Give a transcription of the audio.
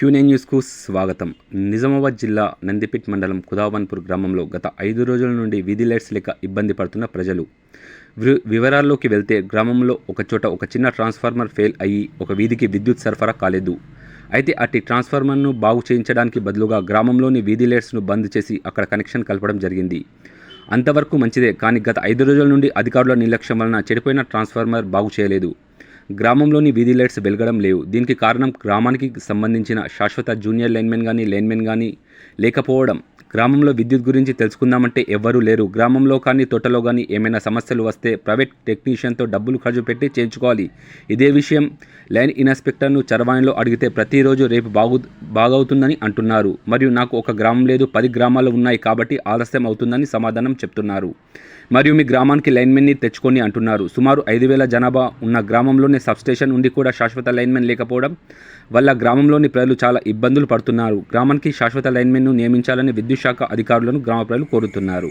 క్యూనే న్యూస్కు స్వాగతం. నిజామాబాద్ జిల్లా నందిపేట్ మండలం కుదావన్పూర్ గ్రామంలో గత ఐదు రోజుల నుండి వీధి లైట్స్ లేక ఇబ్బంది పడుతున్న ప్రజలు. వివరాల్లోకి వెళ్తే గ్రామంలో ఒక చోట ఒక చిన్న ట్రాన్స్ఫార్మర్ ఫెయిల్ అయ్యి ఒక వీధికి విద్యుత్ సరఫరా కాలేదు. అయితే అట్టి ట్రాన్స్ఫార్మర్ను బాగు చేయించడానికి బదులుగా గ్రామంలోని వీధి లైట్స్ను బంద్ చేసి అక్కడ కనెక్షన్ కలపడం జరిగింది. అంతవరకు మంచిదే కానీ గత ఐదు రోజుల నుండి అధికారుల నిర్లక్ష్యం వలన చెడిపోయిన ట్రాన్స్ఫార్మర్ బాగు చేయలేదు. గ్రామంలోని వీధి లైట్స్ వెలగడం లేవు. దీనికి కారణం గ్రామానికి సంబంధించిన శాశ్వత జూనియర్ లైన్మెన్ కానీ లైన్మెన్ కానీ లేకపోవడం. గ్రామంలో విద్యుత్ గురించి తెలుసుకుందామంటే ఎవ్వరూ లేరు. గ్రామంలో కానీ తోటలో కానీ ఏమైనా సమస్యలు వస్తే ప్రైవేట్ టెక్నీషియన్తో డబ్బులు ఖర్చు పెట్టి చేయించుకోవాలి. ఇదే విషయం లైన్ ఇన్స్పెక్టర్ను చరవాణిలో అడిగితే ప్రతిరోజు రేపు బాగు బాగవుతుందని అంటున్నారు. మరియు నాకు ఒక గ్రామం లేదు పది గ్రామాలు ఉన్నాయి కాబట్టి ఆలస్యం అవుతుందని సమాధానం చెప్తున్నారు. మరియు మీ గ్రామానికి లైన్మెన్ని తెచ్చుకొని అంటున్నారు. సుమారు ఐదు వేల జనాభా ఉన్న గ్రామంలోనే సబ్స్టేషన్ ఉండి కూడా శాశ్వత లైన్మెన్ లేకపోవడం వల్ల గ్రామంలోని ప్రజలు చాలా ఇబ్బందులు పడుతున్నారు. గ్రామానికి శాశ్వత లైన్మెన్ను నియమించాలని విద్యుత్ శాఖ అధికారులను గ్రామ ప్రజలు కోరుతున్నారు.